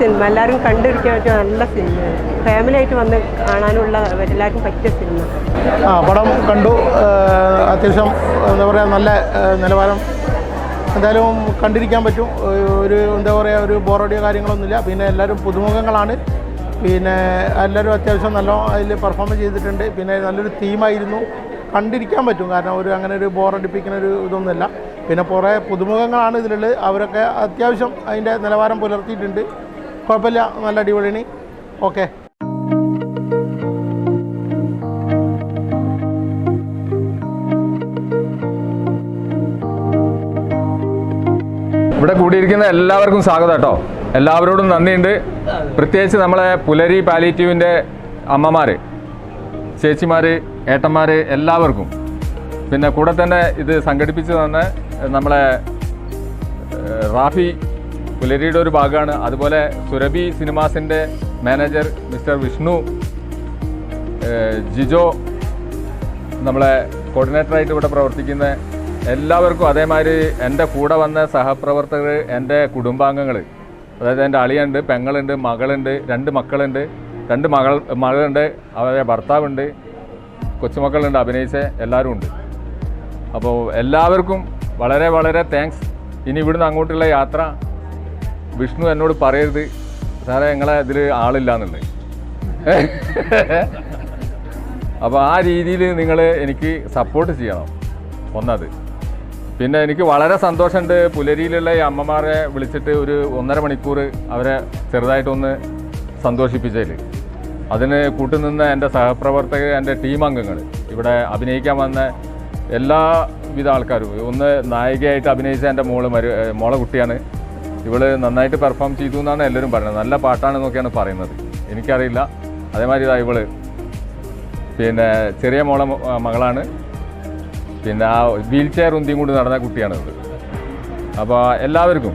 Cinema. എല്ലാവരും കണ്ടിരിക്കാൻ പറ്റിയ നല്ല സിനിമയാണ് ഫാമിലി ആയിട്ട് വന്ന് കാണാനുള്ള എല്ലാവർക്കും പറ്റിയ സിനിമ. ആ പടം കണ്ടു. അത്യാവശ്യം എന്താ പറയുക നല്ല നിലവാരം. എന്തായാലും കണ്ടിരിക്കാൻ പറ്റും. ഒരു എന്താ പറയുക ഒരു ബോറടിയോ കാര്യങ്ങളൊന്നുമില്ല. പിന്നെ എല്ലാവരും പുതുമുഖങ്ങളാണ്. പിന്നെ എല്ലാവരും അത്യാവശ്യം നല്ല അതിൽ പെർഫോം ചെയ്തിട്ടുണ്ട്. പിന്നെ നല്ലൊരു തീമായിരുന്നു കണ്ടിരിക്കാൻ പറ്റും. കാരണം ഒരു അങ്ങനെ ഒരു ബോറടിപ്പിക്കുന്ന ഒരു ഇതൊന്നുമില്ല. പിന്നെ കുറേ പുതുമുഖങ്ങളാണ് ഇതിലുള്ളത്. അവരൊക്കെ അത്യാവശ്യം അതിന്റെ നിലവാരം പുലർത്തിയിട്ടുണ്ട്. കുഴപ്പമില്ല. നല്ല അടിപൊളിയാണ്. ഓക്കെ ഇവിടെ കൂടിയിരിക്കുന്ന എല്ലാവർക്കും സ്വാഗതം കേട്ടോ. എല്ലാവരോടും നന്ദിയുണ്ട്. പ്രത്യേകിച്ച് നമ്മളെ പുലരി പാലിറ്റീവിന്റെ അമ്മമാർ ചേച്ചിമാർ ഏട്ടന്മാർ എല്ലാവർക്കും. പിന്നെ കൂടെ തന്നെ ഇത് സംഘടിപ്പിച്ച് തന്നെ നമ്മളെ റാഫി പുലരിയുടെ ഒരു ഭാഗമാണ്. അതുപോലെ സുരഭി സിനിമാസിന്റെ മാനേജർ മിസ്റ്റർ വിഷ്ണു ജിജോ നമ്മളെ കോർഡിനേറ്ററായിട്ട് ഇവിടെ പ്രവർത്തിക്കുന്ന എല്ലാവർക്കും അതേമാതിരി എന്റെ കൂടെ വന്ന സഹപ്രവർത്തകർ എന്റെ കുടുംബാംഗങ്ങൾ അതായത് എന്റെ അളിയുണ്ട് പെങ്ങളുണ്ട് മകളുണ്ട് രണ്ട് മക്കളുണ്ട് രണ്ട് മകൾ മകളുണ്ട് അവരുടെ ഭർത്താവുണ്ട് കൊച്ചുമക്കളുണ്ട് അഭിനയിച്ച എല്ലാവരും ഉണ്ട്. അപ്പോൾ എല്ലാവർക്കും വളരെ വളരെ താങ്ക്സ് ഇനി ഇവിടുന്ന് അങ്ങോട്ടുള്ള യാത്ര വിഷ്ണു എന്നോട് പറയരുത്. സാറേ ഞങ്ങളെ ഇതിൽ ആളില്ല എന്നുള്ളത് ആ രീതിയിൽ നിങ്ങൾ എനിക്ക് സപ്പോർട്ട് ചെയ്യണം. ഒന്നത്. പിന്നെ എനിക്ക് വളരെ സന്തോഷമുണ്ട്. പുലരിയിലുള്ള ഈ അമ്മമാരെ വിളിച്ചിട്ട് ഒരു ഒന്നര മണിക്കൂർ അവരെ ചെറുതായിട്ടൊന്ന് സന്തോഷിപ്പിച്ചതിൽ അതിന് കൂട്ടുനിന്ന എന്റെ സഹപ്രവർത്തകർ എന്റെ ടീം അംഗങ്ങൾ ഇവിടെ അഭിനയിക്കാൻ വന്ന എല്ലാവിധ ആൾക്കാരും. ഒന്ന് നായികയായിട്ട് അഭിനയിച്ച എന്റെ മോൾ മരു മോളെ കുട്ടിയാണ്. ഇവൾ നന്നായിട്ട് പെർഫോം ചെയ്തു എന്നാണ് എല്ലാവരും പറയുന്നത്. നല്ല പാട്ടാണെന്നൊക്കെയാണ് പറയുന്നത്. എനിക്കറിയില്ല. അതേമാതിരി ഇതാ ഇവൾ. പിന്നെ ചെറിയ മോളെ മകളാണ്. പിന്നെ ആ വീൽ ചെയർ ഉന്തിയും കൊണ്ട് നടന്ന കുട്ടിയാണ് അപ്പോൾ എല്ലാവർക്കും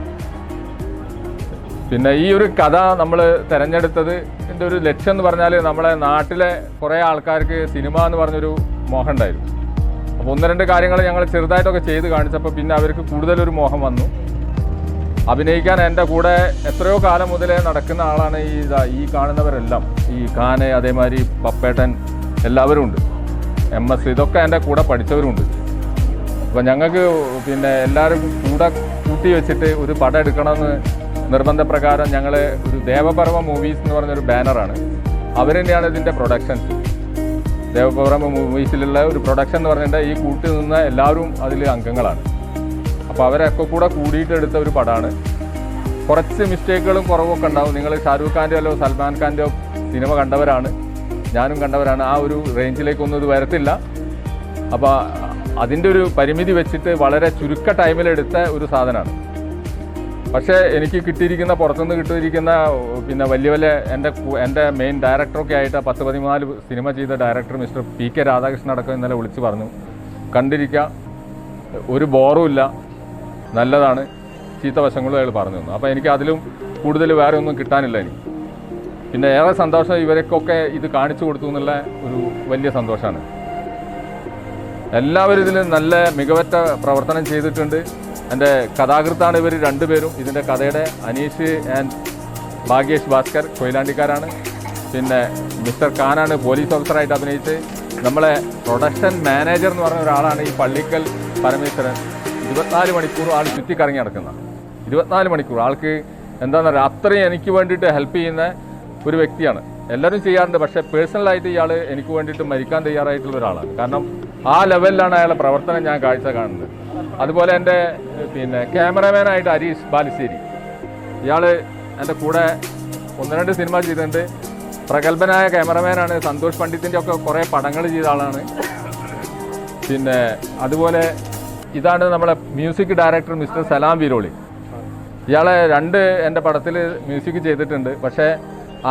പിന്നെ ഈ ഒരു കഥ നമ്മൾ തിരഞ്ഞെടുത്തത് എന്റെ ഒരു ലക്ഷ്യം എന്ന് പറഞ്ഞാൽ നമ്മളെ നാട്ടിലെ കുറേ ആൾക്കാർക്ക് സിനിമ എന്ന് പറഞ്ഞൊരു മോഹം ഉണ്ടായിരുന്നു. അപ്പോൾ ഒന്ന് രണ്ട് കാര്യങ്ങൾ ഞങ്ങൾ ചെറുതായിട്ടൊക്കെ ചെയ്ത് കാണിച്ചപ്പോൾ പിന്നെ അവർക്ക് കൂടുതലൊരു മോഹം വന്നു. അഭിനയിക്കാൻ എന്റെ കൂടെ എത്രയോ കാലം മുതലേ നടക്കുന്ന ആളാണ് ഈ ഈ കാണുന്നവരെല്ലാം. ഈ ഖാന് അതേമാതിരി പപ്പേട്ടൻ എല്ലാവരും ഉണ്ട്. എം എസ് ഇതൊക്കെ എന്റെ കൂടെ പഠിച്ചവരുണ്ട്. അപ്പോൾ ഞങ്ങൾക്ക് പിന്നെ എല്ലാവരും കൂടെ കൂട്ടി വെച്ചിട്ട് ഒരു പടം എടുക്കണമെന്ന് നിർബന്ധപ്രകാരം ഞങ്ങൾ ഒരു ദേവപർവ മൂവീസ് എന്ന് പറഞ്ഞൊരു ബാനറാണ്. അവർ തന്നെയാണ് ഇതിന്റെ പ്രൊഡക്ഷൻ ദേവപർവ മൂവീസിലുള്ള ഒരു പ്രൊഡക്ഷൻ എന്ന് പറഞ്ഞിട്ടുണ്ടെങ്കിൽ ഈ കൂട്ടി നിന്ന എല്ലാവരും അതിൽ അംഗങ്ങളാണ്. അപ്പോൾ അവരൊക്കെ കൂടെ കൂടിയിട്ട് എടുത്ത ഒരു പടമാണ് കുറച്ച് മിസ്റ്റേക്കുകളും കുറവൊക്കെ ഉണ്ടാവും. നിങ്ങൾ ഷാരൂഖ് ഖാന്റെയോ സൽമാൻ ഖാന്റെയോ സിനിമ കണ്ടവരാണ്. ഞാനും കണ്ടവരാണ്. ആ ഒരു റേഞ്ചിലേക്കൊന്നും ഇത് വരത്തില്ല. അപ്പോൾ അതിന്റെ ഒരു പരിമിതി വെച്ചിട്ട് വളരെ ചുരുക്ക ടൈമിലെടുത്ത ഒരു സാധനമാണ്. പക്ഷേ എനിക്ക് കിട്ടിയിരിക്കുന്ന പുറത്തുനിന്ന് കിട്ടിയിരിക്കുന്ന പിന്നെ വലിയ വലിയ എന്റെ എന്റെ മെയിൻ ഡയറക്ടറൊക്കെ ആയിട്ട് പത്ത് പതിനാല് സിനിമ ചെയ്ത director mister P K Radhakrishnan അടക്കം ഇന്നലെ വിളിച്ച് പറഞ്ഞു. കണ്ടിരിക്കുക ഒരു ബോറും ഇല്ല. നല്ലതാണ്. ചീത്ത വശങ്ങളും അയാൾ പറഞ്ഞു തന്നു. അപ്പോൾ എനിക്ക് അതിലും കൂടുതൽ വേറെ ഒന്നും കിട്ടാനില്ല എനിക്ക് പിന്നെ ഏറെ സന്തോഷം ഇവരൊക്കെ ഇത് കാണിച്ചു കൊടുത്തു എന്നുള്ള ഒരു വലിയ സന്തോഷമാണ് എല്ലാവരും ഇതിൽ നല്ല മികവറ്റ പ്രവർത്തനം ചെയ്തിട്ടുണ്ട്. എന്റെ കഥാകൃത്താണ് ഇവർ രണ്ടുപേരും. ഇതിന്റെ കഥയുടെ അനീഷ് ആൻഡ് ഭാഗ്യേഷ് ഭാസ്കർ കൊയിലാണ്ടിക്കാരാണ്. പിന്നെ മിസ്റ്റർ ഖാനാണ് പോലീസ് ഓഫീസറായിട്ട് അഭിനയിച്ച് നമ്മളെ പ്രൊഡക്ഷൻ മാനേജർ എന്ന് പറഞ്ഞ ഒരാളാണ് ഈ പള്ളിക്കൽ പരമേശ്വരൻ. ഇരുപത്തിനാല് മണിക്കൂർ ആൾ ചുറ്റിക്കറങ്ങി നടക്കുന്ന ഇരുപത്തിനാല് മണിക്കൂർ. ആൾക്ക് എന്താണെന്ന് പറയുക അത്രയും എനിക്ക് വേണ്ടിയിട്ട് ഹെൽപ്പ് ചെയ്യുന്ന ഒരു വ്യക്തിയാണ്. എല്ലാവരും ചെയ്യാറുണ്ട് പക്ഷേ പേഴ്സണലായിട്ട് ഇയാൾ എനിക്ക് വേണ്ടിയിട്ട് മരിക്കാൻ തയ്യാറായിട്ടുള്ള ഒരാളാണ്. കാരണം ആ ലെവലിലാണ് അയാളെ പ്രവർത്തനം ഞാൻ കാഴ്ച കാണുന്നത്. അതുപോലെ എന്റെ പിന്നെ ക്യാമറമാനായിട്ട് ഹരീഷ് ബാലുശ്ശേരി. ഇയാൾ എന്റെ കൂടെ ഒന്ന് രണ്ട് സിനിമ ചെയ്തിട്ടുണ്ട്. പ്രഗത്ഭനായ ക്യാമറമാനാണ് സന്തോഷ് പണ്ഡിത്തിന്റെ ഒക്കെ കുറേ പടങ്ങൾ ചെയ്ത ആളാണ്. പിന്നെ അതുപോലെ ഇതാണ് നമ്മളെ music director mister Salam Viroli. ഇയാളെ രണ്ട് എന്റെ പടത്തിൽ മ്യൂസിക് ചെയ്തിട്ടുണ്ട്. പക്ഷേ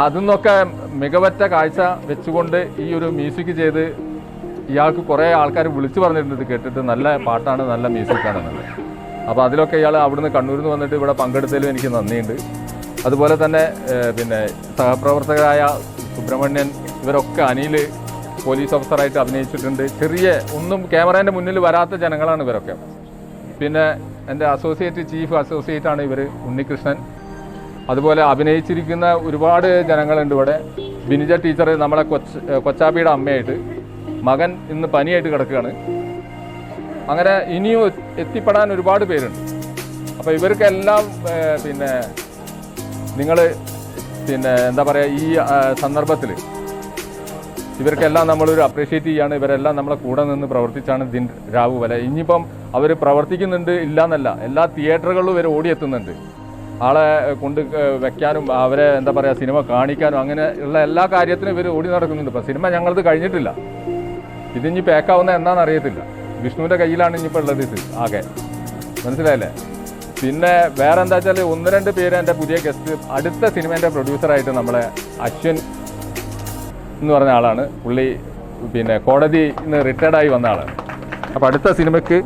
അതിന്നൊക്കെ മികവറ്റ കാഴ്ച വെച്ചുകൊണ്ട് ഈ ഒരു മ്യൂസിക് ചെയ്ത് ഇയാൾക്ക് കുറേ ആൾക്കാർ വിളിച്ചു പറഞ്ഞിട്ടുണ്ട് ഇത് കേട്ടിട്ട് നല്ല പാട്ടാണ് നല്ല മ്യൂസിക്കാണ് എന്നുള്ളത്. അപ്പോൾ അതിലൊക്കെ ഇയാൾ അവിടുന്ന് കണ്ണൂരിൽ നിന്ന് വന്നിട്ട് ഇവിടെ പങ്കെടുത്തതിലും എനിക്ക് നന്ദിയുണ്ട്. അതുപോലെ തന്നെ പിന്നെ സഹപ്രവർത്തകരായ സുബ്രഹ്മണ്യൻ ഇവരൊക്കെ അനിൽ പോലീസ് ഓഫീസറായിട്ട് അഭിനയിച്ചിട്ടുണ്ട്. ചെറിയ ഒന്നും ക്യാമറേന്റെ മുന്നിൽ വരാത്ത ജനങ്ങളാണ് ഇവരൊക്കെ. പിന്നെ എന്റെ അസോസിയേറ്റ് ചീഫ് അസോസിയേറ്റ് ആണ് ഇവർ ഉണ്ണികൃഷ്ണൻ. അതുപോലെ അഭിനയിച്ചിരിക്കുന്ന ഒരുപാട് ജനങ്ങളുണ്ട് ഇവിടെ. ബിനിജ ടീച്ചർ നമ്മളെ കൊച്ച് കൊച്ചാപ്പിയുടെ അമ്മയായിട്ട്. മകൻ ഇന്ന് പനിയായിട്ട് കിടക്കുകയാണ്. അങ്ങനെ ഇനിയും എത്തിപ്പെടാൻ ഒരുപാട് പേരുണ്ട്. അപ്പോൾ ഇവർക്കെല്ലാം പിന്നെ നിങ്ങൾ പിന്നെ എന്താ പറയുക ഈ സന്ദർഭത്തിൽ ഇവർക്കെല്ലാം നമ്മളൊരു അപ്രീഷിയേറ്റ് ചെയ്യാണ്. ഇവരെല്ലാം നമ്മളെ കൂടെ നിന്ന് പ്രവർത്തിച്ചാണ് ദിൻ രാവു വല. ഇനിയിപ്പം അവർ പ്രവർത്തിക്കുന്നുണ്ട് ഇല്ല എന്നല്ല എല്ലാ തിയേറ്ററുകളിലും ഇവർ ഓടിയെത്തുന്നുണ്ട്. ആളെ കൊണ്ട് വെക്കാനും അവരെ എന്താ പറയുക സിനിമ കാണിക്കാനും അങ്ങനെ ഉള്ള എല്ലാ കാര്യത്തിനും ഇവർ ഓടി നടക്കുന്നുണ്ട്. ഇപ്പം സിനിമ ഞങ്ങളത് കഴിഞ്ഞിട്ടില്ല. ഇതിഞ്ഞി പേക്കാവുന്ന എന്താണെന്ന് അറിയത്തില്ല. വിഷ്ണുവിന്റെ കയ്യിലാണ് ഇനിയിപ്പോൾ ഉള്ളത് ഇത് ആകെ. മനസ്സിലായല്ലേ? പിന്നെ വേറെ എന്താ വെച്ചാൽ ഒന്ന് രണ്ട് പേര് എന്റെ പുതിയ ഗസ്റ്റ് അടുത്ത സിനിമേന്റെ പ്രൊഡ്യൂസറായിട്ട് നമ്മളെ അശ്വിൻ എന്ന് പറഞ്ഞ ആളാണ്. പുള്ളി പിന്നെ കോടതി നിന്ന് റിട്ടയർഡായി വന്ന ആളാണ്. അപ്പോൾ അടുത്ത സിനിമയ്ക്ക്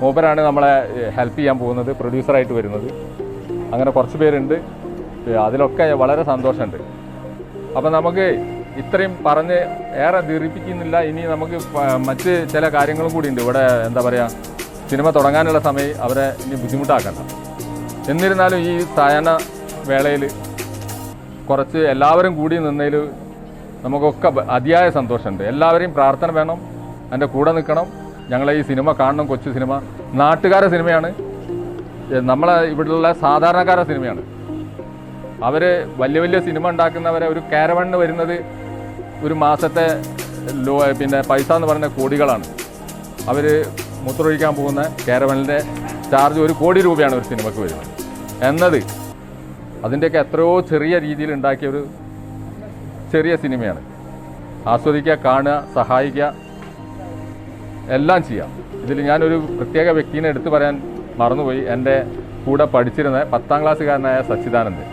മൂപ്പരാണ് നമ്മളെ ഹെൽപ്പ് ചെയ്യാൻ പോകുന്നത് പ്രൊഡ്യൂസറായിട്ട് വരുന്നത്. അങ്ങനെ കുറച്ച് പേരുണ്ട്. അതിലൊക്കെ വളരെ സന്തോഷമുണ്ട്. അപ്പം നമുക്ക് ഇത്രയും പറഞ്ഞ് ഏറെ ദീർഘിപ്പിക്കുന്നില്ല. ഇനി നമുക്ക് മറ്റ് ചില കാര്യങ്ങളും കൂടി ഉണ്ട്. ഇവിടെ എന്താ പറയുക സിനിമ തുടങ്ങാനുള്ള സമയം അവരെ ഇനി ബുദ്ധിമുട്ടാക്കണ്ട. എന്നിരുന്നാലും ഈ സായന വേളയിൽ കുറച്ച് എല്ലാവരും കൂടി നിന്നതിൽ നമുക്കൊക്കെ അതിയായ സന്തോഷമുണ്ട്. എല്ലാവരെയും പ്രാർത്ഥന വേണം. എന്റെ കൂടെ നിൽക്കണം. ഞങ്ങളെ ഈ സിനിമ കാണണം കൊച്ചു സിനിമ. നാട്ടുകാരെ സിനിമയാണ്. നമ്മളെ ഇവിടെയുള്ള സാധാരണക്കാരെ സിനിമയാണ്. അവർ വലിയ വലിയ സിനിമ ഉണ്ടാക്കുന്നവരെ ഒരു കാരവണ്ണ് വരുന്നത് ഒരു മാസത്തെ ലോ പിന്നെ പൈസ എന്ന് പറയുന്ന കോടികളാണ്. അവർ മൂത്രമൊഴിക്കാൻ പോകുന്ന കാരവണിന്റെ ചാർജ് ഒരു കോടി രൂപയാണ് ഒരു സിനിമയ്ക്ക് വരുന്നത്. എന്നത് അതിന്റെയൊക്കെ എത്രയോ ചെറിയ രീതിയിൽ ഉണ്ടാക്കിയ ഒരു ചെറിയ സിനിമയാണ്. ആസ്വദിക്കുക കാണുക സഹായിക്കുക എല്ലാം ചെയ്യാം. ഇതിൽ ഞാനൊരു പ്രത്യേക വ്യക്തിനെ എടുത്തു പറയാൻ മറന്നുപോയി. എന്റെ കൂടെ പഠിച്ചിരുന്ന പത്താം ക്ലാസ്സുകാരനായ സച്ചിദാനന്ദ്.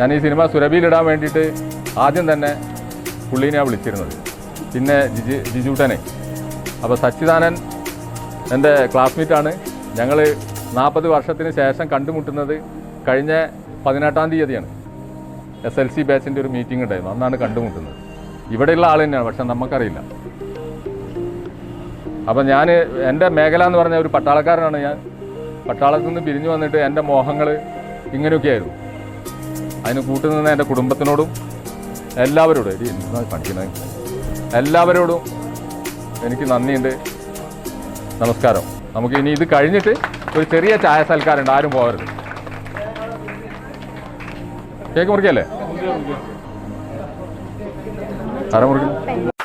ഞാൻ ഈ സിനിമ സുരഭിയിലിടാൻ വേണ്ടിയിട്ട് ആദ്യം തന്നെ പുള്ളീനെയാണ് വിളിച്ചിരുന്നത്. പിന്നെ ജിജി ജിജൂട്ടനെ. അപ്പോൾ സച്ചിദാനൻ എന്റെ ക്ലാസ്മേറ്റാണ്. ഞങ്ങൾ നാൽപ്പത് വർഷത്തിന് ശേഷം കണ്ടുമുട്ടുന്നത് കഴിഞ്ഞ പതിനെട്ടാം തീയതിയാണ്. എസ് എൽ സി ബാച്ചിന്റെ ഒരു മീറ്റിംഗ് ഉണ്ടായിരുന്നു. അന്നാണ് കണ്ടുമുട്ടുന്നത്. ഇവിടെയുള്ള ആൾ തന്നെയാണ് പക്ഷെ നമുക്കറിയില്ല. അപ്പം ഞാൻ എന്റെ മേഖല എന്ന് പറഞ്ഞ ഒരു പട്ടാളക്കാരനാണ് ഞാൻ. പട്ടാളത്തിൽ നിന്ന് പിരിഞ്ഞു വന്നിട്ട് എന്റെ മോഹങ്ങൾ ഇങ്ങനെയൊക്കെയായിരുന്നു അതിന് കൂട്ടുനിന്ന എന്റെ കുടുംബത്തിനോടും എല്ലാവരോടും കാണിക്കുന്നത് എല്ലാവരോടും എനിക്ക് നന്ദിയുണ്ട്. നമസ്കാരം. നമുക്ക് ഇനി ഇത് കഴിഞ്ഞിട്ട് ഒരു ചെറിയ ചായ സൽക്കാരുണ്ട് ആരും പോകരുത്. കേക്ക് മുറിക്കല്ലേ? അര മുറിക്കണം